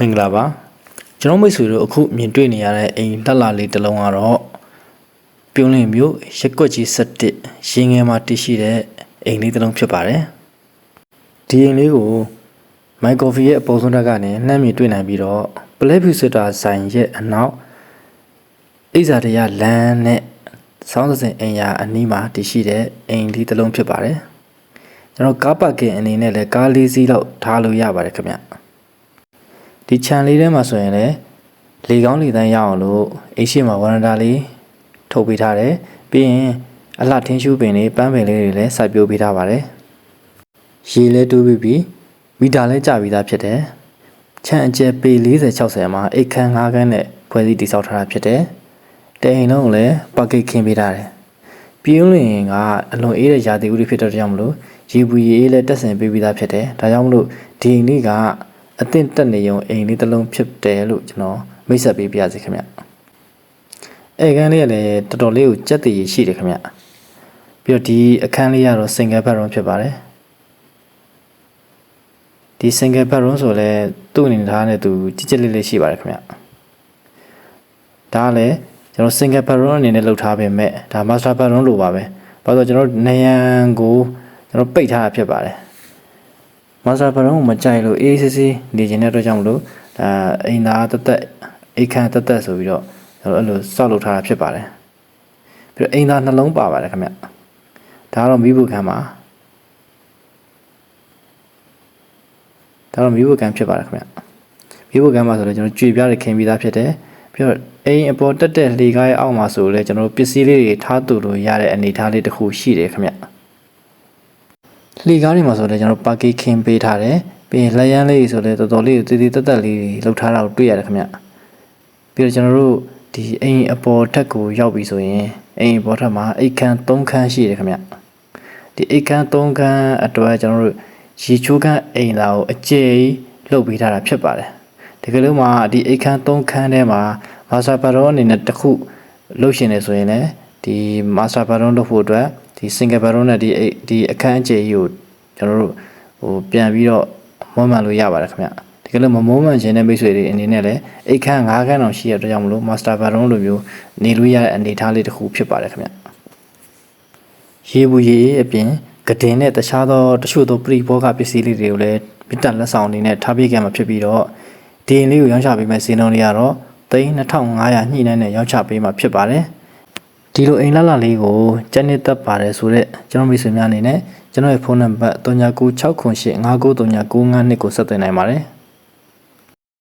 မင်္ဂလာပါကျွန်တော်မိတ်ဆွေတို့အခုမြင်တွေ့နေရတဲ့အိမ်လက်လာလေးတစ်လုံးကတော့ပြုံးလင်းမျိုးရက်ကွက်ကြီး7ရင်းငယ်မှာတည်ရှိတဲ့အိမ်လေးတစ်လုံးဖြစ်ပါတယ်ဒီအိမ်လေးကိုမိုက်ကော်ဖီရဲ့အပေါ်ဆုံးတက်ကနေနှမ်းမြင်တွေ့နိုင်ပြီးတော့ပလက်ဖြူစစ်တာဆိုင်ရဲ့အနောက်အိဇာတရလမ်းနဲ့ဆောင်းသစင်အိမ်ယာအနီးမှာတည်ရှိတဲ့အိမ်လေးတစ်လုံးဖြစ်ပါတယ်ကျွန်တော်ကားပါကင်အနေနဲ့လည်းကားလေးစီးလောက်ထားလို့ရပါတယ်ခင်ဗျ ဒီခြံလေးထဲမှာဆိုရင်လည်းလေကောင်းလေတန်းရအောင်လို့အိရှိမှာဝရန်တာလေးထုတ်ပေးထားတယ်ပြီးရင်အလှထင်းရှူးပင်လေးပန်းပင်လေးတွေလည်းစိုက်ပျိုးပေးထားပါတယ်ရေလည်းတူးပြီးပြီးမီတာလည်းကျပြီးသားဖြစ်တယ်ခြံအကျယ်ပေ40 60မှာအိတ်ခန်း5ခန်းနဲ့ဖွဲ့စည်းတည်ဆောက်ထားတာဖြစ်တယ်တဲ့အိမ်လုံးကိုလည်းပါကစ်ခင်းပေးထားတယ်ပြင်းလင်ကအလွန်အေးတဲ့ရာသီဥတုဖြစ်တဲ့ကြောင့်မလို့ရေပူရေအေးလည်းတက်ဆင်ပေးပြီးသားဖြစ်တယ်ဒါကြောင့်မလို့ဒီအိမ်လေးက အသင့်တက်နေုံအိမ်လေးတစ်လုံးဖြစ်တယ်လို့ကျွန်တော်မိတ်ဆက်ပေးပြရစီခင်ဗျအဲခန်းလေးကလည်းတော်တော်လေးကိုကြက်တည်ရှိတယ်ခင်ဗျပြီးတော့ဒီအခန်းလေးကတော့ single bedroom ဖြစ်ပါတယ်ဒီ single bedroom ဆိုလဲသူ့အနေနဲ့ထားနဲ့သူကြစ်ကြက်လေးလေးရှိပါတယ်ခင်ဗျဒါကလည်းကျွန်တော် single bedroom အနေနဲ့လုပ်ထားပေမဲ့ဒါ master bedroom လို့ပါပဲဘာလို့လဲဆိုတော့ကျွန်တော်နေရန်ကိုကျွန်တော်ပိတ်ထားတာဖြစ်ပါတယ် မာစတာဘရုံကိုမကြိုက်လို့အေးဆေးဆေးနေခြင်းတဲ့အတွက်ကြောင့်မလို့ဒါအိမ်သားတက်တက်အိတ်ခမ်းတက်တက်ဆိုပြီးတော့ကျွန်တော်အဲ့လိုစောက်လုပ်ထားတာဖြစ်ပါတယ်ပြီးတော့အိမ်သားနှလုံးပါပါတယ်ခင်ဗျဒါကတော့မိဖို့ခံပါဒါတော့မိဖို့ခံဖြစ်ပါတယ်ခင်ဗျမိဖို့ခံပါဆိုတော့ကျွန်တော်ကြွေပြားတွေခင်းပြီးသားဖြစ်တယ်ပြီးတော့အိမ်အပေါ်တက်တက်လေကားရဲ့အောက်မှာဆိုလဲကျွန်တော်ပစ္စည်းလေးတွေထားတူလို့ရတဲ့အနေအထားလေးတစ်ခုရှိတယ်ခင်ဗျ လှေကားတွေမှာဆိုလည်းကျွန်တော်ပါကီခင်းပေးထားတယ်ပြီးရင်လက်ရန်လေးဆိုလည်းတော်တော်လေးတည်တည်တက်တက်လေးတွေလှုပ်ထားတာကိုတွေ့ရတယ်ခင်ဗျပြီးတော့ကျွန်တော်တို့ဒီအိမ်အပေါ်ထက်ကိုရောက်ပြီဆိုရင်အိမ်အပေါ်ထက်မှာအိတ်ခမ်း၃ခန်းရှိတယ်ခင်ဗျဒီအိတ်ခမ်း၃ခန်းအတွက်ကျွန်တော်တို့ရေချိုးခန်းအိမ်လာကိုအကျယ်ကြီးလှုပ်ပေးထားတာဖြစ်ပါတယ်တကယ်လို့မှဒီအိတ်ခမ်း၃ခန်းထဲမှာမာစတာပါရောအနေနဲ့တစ်ခုလှုပ်ရှင်နေဆိုရင်လည်းဒီမာစတာပါရောလှုပ်ဖို့အတွက် ဒီ single baron နဲ့ဒီဒီအခန်းအကျယ်ကြီးကိုကျွန်တော်တို့ဟိုပြန်ပြီးတော့မွမ်းမံလို့ရပါတယ်ခင်ဗျဒီကလေးမမုံမှန်ခြင်းတဲ့မိတ်ဆွေတွေအနေနဲ့လည်းအိတ်ခန်း၅ခန်းတောင်ရှိရတဲ့ကြောင့်မလို့ master baron လိုမျိုးနေလို့ရတဲ့အနေအထားလေးတစ်ခုဖြစ်ပါတယ်ခင်ဗျရေဘူးရေအပြင်ကတင်နဲ့တခြားသောတချို့သောပရိဘောဂပစ္စည်းလေးတွေကိုလည်းမြစ်တက်လက်ဆောင်အနေနဲ့ထားပေးခဲ့မှာဖြစ်ပြီးတော့ဒီအိမ်လေးကိုရောင်းချပေးမဲ့ဈေးနှုန်းလေးကတော့3500ညှိနှိုင်းနဲ့ရောင်းချပေးမှာဖြစ်ပါတယ် ဒီလိုအိမ်လလလေးကိုကျက်နှစ်သက်ပါတယ်ဆိုတော့ကျွန်တော်မိတ်ဆွေများအနေနဲ့ကျွန်တော်ရဲ့ဖုန်းနံပါတ်399698593995ကိုဆက်သွင်းနိုင်ပါတယ်